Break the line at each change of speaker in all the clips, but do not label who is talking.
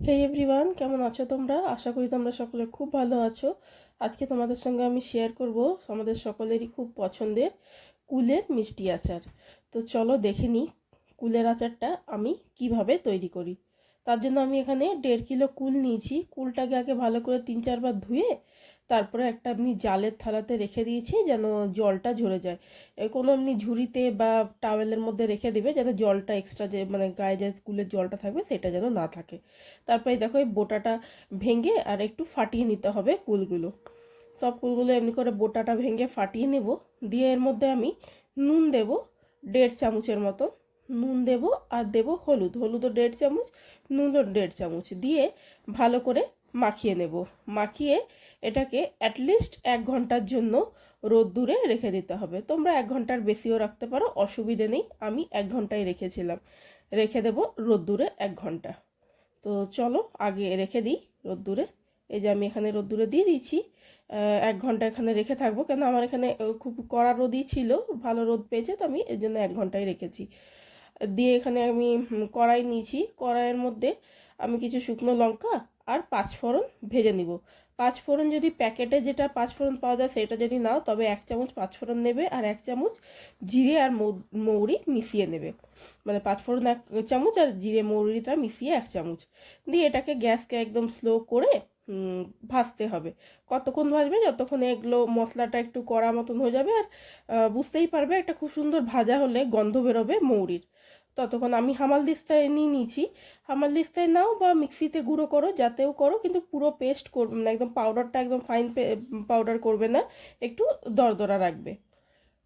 হে everyone কেমন আছো তোমরা? আশা করি তোমরা সকলে খুব ভালো আছো। আজকে তোমাদের সঙ্গে আমি শেয়ার করব আমাদের সকলেরই খুব পছন্দের কুলের মিষ্টি আচার। তো চলো দেখে নিই কুলের আচারটা আমি কীভাবে তৈরি করি। তার জন্য আমি এখানে দেড় কিলো কুল নিয়েছি। কুলটাকে আগে ভালো করে তিন চারবার ধুয়ে তারপরে একটা এমনি জালের থালাতে রেখে দিয়েছি যেন জলটা ঝরে যায়। কোনো এমনি ঝুড়িতে বা টাওয়েলের মধ্যে রেখে দিবে যেন জলটা এক্সট্রা যে মানে গায়ে যে কুলের জলটা থাকবে সেটা যেন না থাকে। তারপরে দেখো এই বোটাটা ভেঙে আর একটু ফাটিয়ে নিতে হবে কুলগুলো। সব কুলগুলো এমনি করে বোটাটা ভেঙে ফাটিয়ে নেব। দিয়ে এর মধ্যে আমি নুন দেব, দেড় চামচের মতো। নুন দেব আর দেব হলুদ। হলুদও দেড় চামচ নুনও দেড় চামচ দিয়ে ভালো করে মাখিয়ে নেব। মাখিয়ে এটাকে অ্যাটলিস্ট এক ঘণ্টার জন্য রোদ্দুরে রেখে দিতে হবে। তোমরা এক ঘণ্টার বেশিও রাখতে পারো অসুবিধে নেই। আমি এক ঘন্টায় রেখেছিলাম। রেখে দেব রোদ্দুরে এক ঘণ্টা। তো চলো আগে রেখে দিই রোদ্দুরে। এই যে আমি এখানে রোদ্দুরে দিয়ে আহ, এক ঘণ্টা এখানে রেখে থাকব কেন? আমার এখানে খুব কড়া রোদই ছিল ভালো রোদ পেয়েছে তো আমি এর জন্য এক ঘন্টায় রেখেছি। দিয়ে এখানে আমি কড়াই নিয়েছি। কড়াইয়ের মধ্যে আমি কিছু শুকনো লঙ্কা আর পাঁচফোড়ন ভেজে নিব। পাঁচফোড়ন যদি প্যাকেটে যেটা পাঁচফোড়ন পাওয়া যায় সেটা যদি নাও, তবে এক চামচ পাঁচফোড়ন নেবে আর এক চামচ জিরে আর মৌরি মিশিয়ে নেবে। মানে পাঁচফোড়ন এক চামচ আর জিরে মৌরিটা মিশিয়ে এক চামচ। দিয়ে এটাকে গ্যাসকে একদম স্লো করে ভাজতে হবে। কতক্ষণ ভাজবে? যতক্ষণ এগুলো মশলাটা একটু কড়া মতন হয়ে যাবে আর বুঝতেই পারবে একটা খুব সুন্দর ভাজা হলে গন্ধ বেরোবে মৌরির। ততক্ষণ আমি হামাল দিস্তায় নিয়ে নিয়েছি। হামাল দিস্তায় নাও বা মিক্সিতে গুঁড়ো করো, যাতেও করো, কিন্তু পুরো পেস্ট করবে না একদম পাউডারটা একদম ফাইন পাউডার করবে না, একটু দরদরা রাখবে।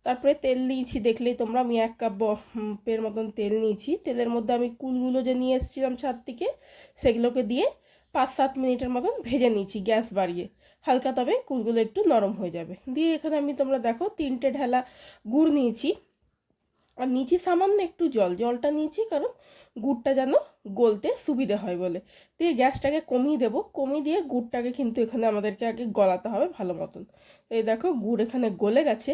তারপরে তেল নিয়েছি, দেখলেই তোমরা, আমি এক কাপ পের মতন তেল নিয়েছি। তেলের মধ্যে আমি কুলগুলো যে নিয়ে এসেছিলাম ছাদ থেকে, সেগুলোকে দিয়ে পাঁচ সাত মিনিটের মতন ভেজে নিয়েছি গ্যাস বাড়িয়ে। হালকা তবে কুলগুলো একটু নরম হয়ে যাবে। দিয়ে এখানে আমি তোমরা দেখো, তিনটে ঢেলা গুড় নিয়েছি। আর নিচে সামান্য একটু জল, জলটা নিয়েছি কারণ গুড়টা যেন গলতে সুবিধে হয় বলে। দিয়ে গ্যাসটাকে কমিয়ে দেবো। কমিয়ে দিয়ে গুড়টাকে কিন্তু এখানে আমাদেরকে আগে গলাতে হবে ভালো মতন। এই দেখো গুড় এখানে গলে গেছে।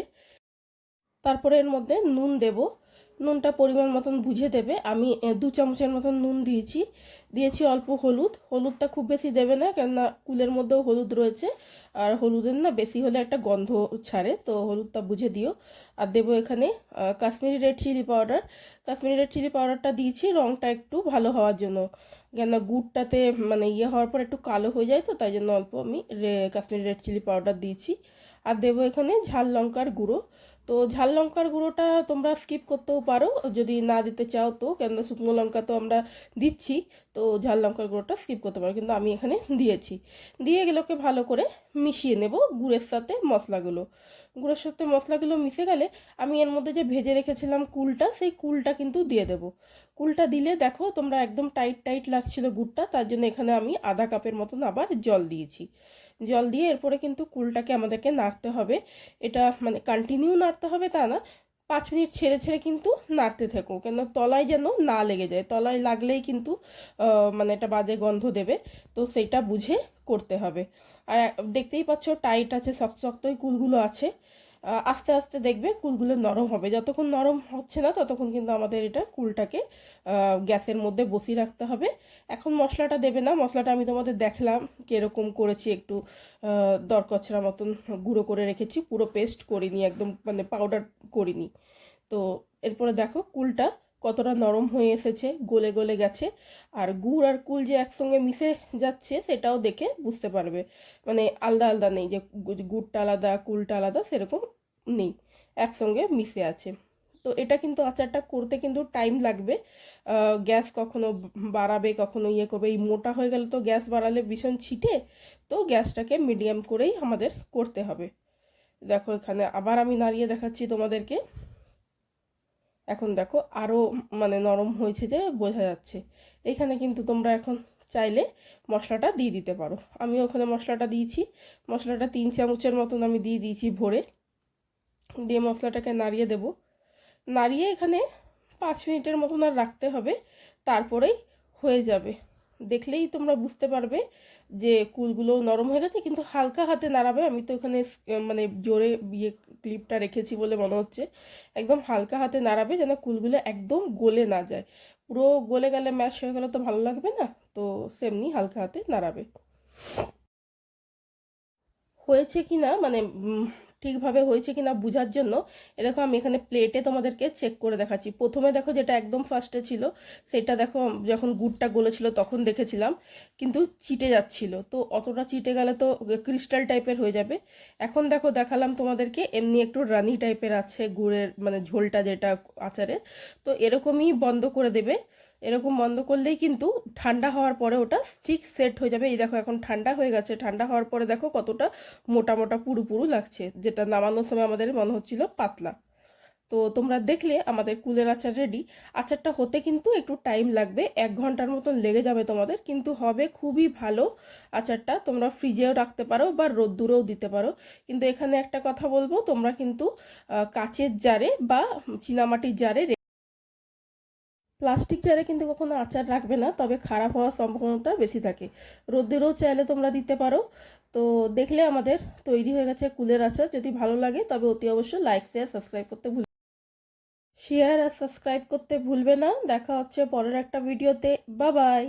তারপরে এর মধ্যে নুন দেব। নুনটা পরিমাণ মতন বুঝে দেবে। আমি দু চামচের মতন নুন দিয়েছি। দিয়েছি অল্প হলুদ। হলুদটা খুব বেশি দেবে না কেননা কুলের মধ্যেও হলুদ রয়েছে। আর হলুদের না বেশি হলে একটা গন্ধ ছাড়ে, তো হলুদটা বুঝে দিও। আর দেবো এখানে Kashmiri red chilli powder Kashmiri red chilli পাউডারটা দিয়েছি রঙটা একটু ভালো হওয়ার জন্য। কেন গুড়টাতে মানে ইয়ে হওয়ার পর একটু কালো হয়ে যায় তো, তাই জন্য অল্প আমি কাশ্মীরি রেড চিলি পাউডার দিয়েছি। আর দেবো এখানে ঝাল লঙ্কার গুঁড়ো। তো ঝাল লঙ্কার গুঁড়োটা তোমরা স্কিপ করতেও পারো। যদি না দিতে চাও তো কেন শুকনো লঙ্কা তো আমরা দিচ্ছি, তো ঝাল লঙ্কার গুঁড়োটা স্কিপ করতে পারো। কিন্তু আমি এখানে দিয়েছি। দিয়ে এগুলোকে ভালো করে মিশিয়ে নেব গুড়ের সাথে মশলাগুলো। গুড়ের সাথে মশলাগুলো মিশে গেলে আমি এর মধ্যে যে ভেজে রেখেছিলাম কুলটা, সেই কুলটা কিন্তু দিয়ে দেবো। কুলটা দিলে দেখো তোমরা একদম টাইট টাইট লাগছিল গুড়টা, তার জন্য এখানে আমি আধা কাপের মতন আবার জল দিয়েছি। জল দিয়ে এরপরে কিন্তু কুলটাকে আমাদেরকে নাড়তে হবে। এটা মানে কন্টিনিউ নাড়তে হবে তা না, পাঁচ মিনিট ছেড়ে ছেড়ে কিন্তু নাড়তে থাকো। কেন তলায় যেন না লেগে যায়, তলায় লাগলেই কিন্তু মানে এটা বাজে গন্ধ দেবে। তো সেটা বুঝে করতে হবে। আর, দেখতেই পাচ্ছ টাইট আছে, শক্ত শক্তই কুলগুলো আছে। আস্তে আস্তে দেখবে কুলগুলো নরম হবে। যতক্ষণ নরম হচ্ছে না ততক্ষণ কিন্তু আমাদের এটা কুলটাকে গ্যাসের মধ্যে বসিয়ে রাখতে হবে। এখন মশলাটা দেবে না। মশলাটা আমি তোমাদের দেখলাম কীরকম করেছি একটু আহ, দরকচড়া মতন গুঁড়ো করে রেখেছি। পুরো পেস্ট করিনি একদম মানে পাউডার করিনি। তো এরপরে দেখো কুলটা কতটা নরম হয়ে এসেছে, গলে গলে গেছে, আর গুড় আর কুল যে একসঙ্গে মিশে যাচ্ছে সেটাও দেখে বুঝতে পারবে। মানে আলাদা আলাদা নেই যে গুড়টা আলাদা, কুলটা আলাদা, সেরকম নেই, একসঙ্গে মিশে আছে। তো এটা কিন্তু আচারটা করতে কিন্তু টাইম লাগবে। গ্যাস কখনো বাড়াবে, কখনো ইয়ে করবে। এই মোটা হয়ে গেলে তো গ্যাস বাড়ালে ভীষণ ছিটে, তো গ্যাসটাকে মিডিয়াম করেই আমাদের করতে হবে। দেখো এখানে আবার আমি নাড়িয়ে দেখাচ্ছি তোমাদেরকে। এখন দেখো আরও মানে নরম হয়েছে যে বোঝা যাচ্ছে। এখানে কিন্তু তোমরা এখন চাইলে মশলাটা দিয়ে দিতে পারো। আমি ওখানে মশলাটা দিয়েছি। মশলাটা তিন চামচের মতন আমি দিয়ে দিয়েছি ভরে। দিয়ে মশলাটাকে নাড়িয়ে দেব। নাড়িয়ে এখানে পাঁচ মিনিটের মতন আর রাখতে হবে। তারপরেই হয়ে যাবে। দেখলেই তোমরা বুঝতে পারবে যে কুলগুলো নরম হয়ে গেছে, কিন্তু হালকা হাতে নাড়াবে। আমি তো এখানে মানে জোরে ইয়ে ক্লিপটা রেখেছি বলে মনে হচ্ছে। একদম হালকা হাতে নাড়াবে যেন কুলগুলো একদম গলে না যায়। পুরো গলে গেলে ম্যাশ হয়ে গেলে তো ভালো লাগবে না? তো সেমনি হালকা হাতে নাড়াবে। হয়েছে কি না মানে ঠিকভাবে হয়েছে কি না বোঝার জন্য, এ দেখো আমি এখানে প্লেটে তোমাদেরকে চেক করে দেখাচ্ছি। প্রথমে দেখো যেটা একদম ফার্স্টে ছিল, সেটা দেখো যখন গুড়টা গলেছিল তখন দেখেছিলাম, কিন্তু চিটে যাচ্ছিল। তো অতটা চিটে গেলে তো ক্রিস্টাল টাইপের হয়ে যাবে। এখন দেখো দেখালাম তোমাদেরকে, এমনি একটু রানি টাইপের আছে গুড়ের মানে ঝোলটা যেটা আচারের, তো এরকমই বন্ধ করে দেবে। এরকম বন্ধ করলেই কিন্তু ঠান্ডা হওয়ার পরে ওটা ঠিক সেট হয়ে যাবে। এই দেখো এখন ঠান্ডা হয়ে গেছে। ঠান্ডা হওয়ার পরে দেখো কতটা মোটা মোটা পুরু পুরু লাগছে, যেটা নামানোর সময় আমাদের মনে হচ্ছিল পাতলা। তো তোমরা দেখলে আমাদের কুলের আচার রেডি আচারটা হতে কিন্তু একটু টাইম লাগবে, এক ঘণ্টার মতন লেগে যাবে তোমাদের, কিন্তু হবে খুবই ভালো আচারটা। তোমরা ফ্রিজেও রাখতে পারো বা রোদ্দুরেও দিতে পারো। কিন্তু এখানে একটা কথা বলব, তোমরা কিন্তু কাচের জারে বা চীনামাটির জারে প্লাস্টিক চেয়ারে কিন্তু কখনো আচার রাখবে না, তবে খারাপ হওয়ার সম্ভাবনাটা বেশি থাকে। রোদ্দেরও চাইলে তোমরা দিতে পারো। তো দেখলে আমাদের তৈরি হয়ে গেছে কুলের আচার। যদি ভালো লাগে তবে অতি অবশ্যই লাইক শেয়ার সাবস্ক্রাইব করতে ভুল শেয়ার আর সাবস্ক্রাইব করতে ভুলবে না। দেখা হচ্ছে পরের একটা ভিডিওতে বা বাই